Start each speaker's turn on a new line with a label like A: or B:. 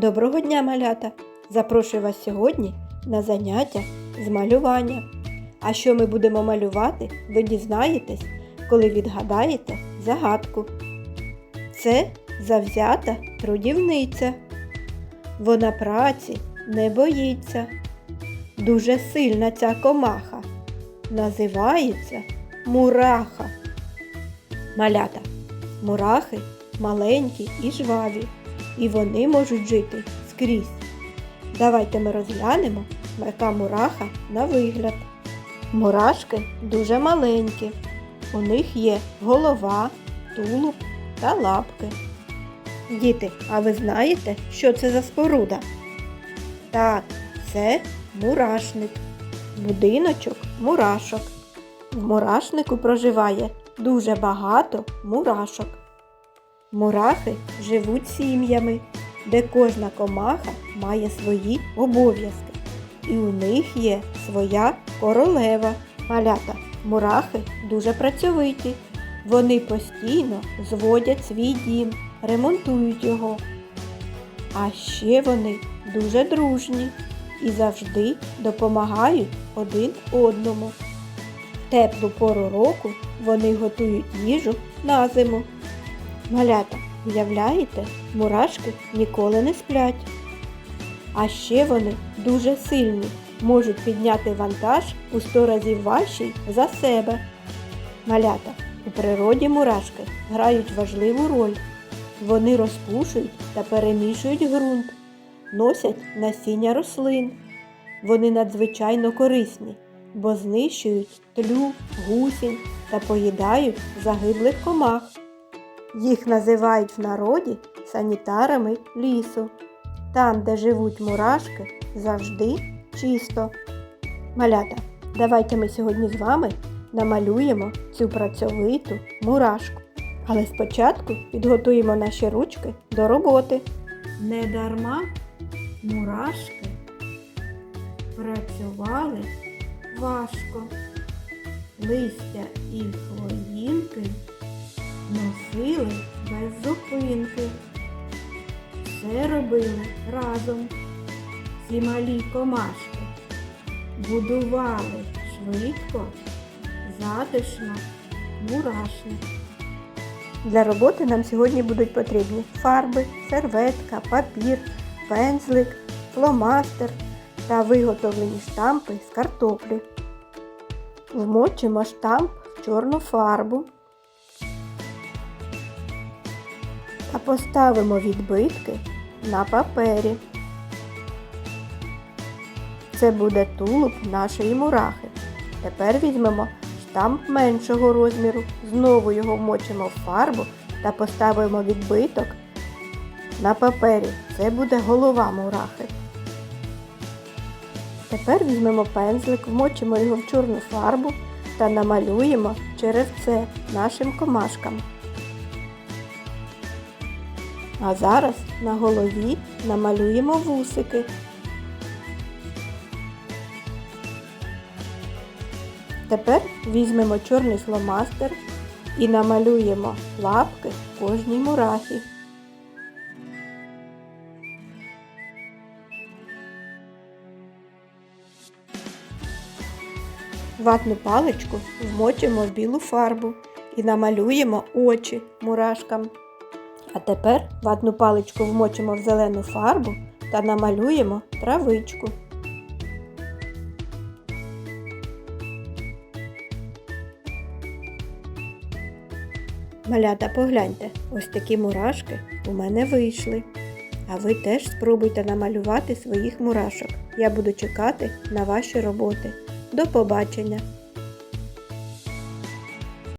A: Доброго дня, малята! Запрошую вас сьогодні на заняття з малювання. А що ми будемо малювати, ви дізнаєтесь, коли відгадаєте загадку. Це завзята трудівниця. Вона праці не боїться. Дуже сильна ця комаха. Називається мураха. Малята. Мурахи маленькі і жваві, і вони можуть жити скрізь. Давайте ми розглянемо, яка мураха на вигляд. Мурашки дуже маленькі. У них є голова, тулуб та лапки. Діти, а ви знаєте, що це за споруда? Так, це мурашник. Будиночок мурашок. В мурашнику проживає дуже багато мурашок. Мурахи живуть сім'ями, де кожна комаха має свої обов'язки. І у них є своя королева. Малята. Мурахи дуже працьовиті. Вони постійно зводять свій дім, ремонтують його. А ще вони дуже дружні і завжди допомагають один одному. В теплу пору року вони готують їжу на зиму. Малята, уявляєте, мурашки ніколи не сплять. А ще вони дуже сильні, можуть підняти вантаж у 100 разів важчий за себе. Малята, у природі мурашки грають важливу роль. Вони розпушують та перемішують ґрунт, носять насіння рослин. Вони надзвичайно корисні, бо знищують тлю, гусінь та поїдають загиблих комах. Їх називають в народі санітарами лісу. Там, де живуть мурашки, завжди чисто. Малята, давайте ми сьогодні з вами намалюємо цю працьовиту мурашку. Але спочатку підготуємо наші ручки до роботи. Не дарма мурашки працювали важко. Листя і хвоїнки носили без зупинки. Все робили разом. Ці малі комашки будували швидко, затишно, мурашник. Для роботи нам сьогодні будуть потрібні фарби, серветка, папір, пензлик, фломастер та виготовлені штампи з картоплі. Вмочимо штамп в чорну фарбу поставимо відбитки на папері. Це буде тулуб нашої мурахи. Тепер візьмемо штамп меншого розміру, знову його вмочимо в фарбу та поставимо відбиток на папері. Це буде голова мурахи. Тепер візьмемо пензлик, вмочимо його в чорну фарбу та намалюємо черевце нашим комашкам. А зараз на голові намалюємо вусики. Тепер візьмемо чорний фломастер і намалюємо лапки кожній мурахі. Ватну паличку вмочимо в білу фарбу і намалюємо очі мурашкам. А тепер ватну паличку вмочимо в зелену фарбу та намалюємо травичку. Малята, погляньте, ось такі мурашки у мене вийшли. А ви теж спробуйте намалювати своїх мурашок. Я буду чекати на ваші роботи. До побачення!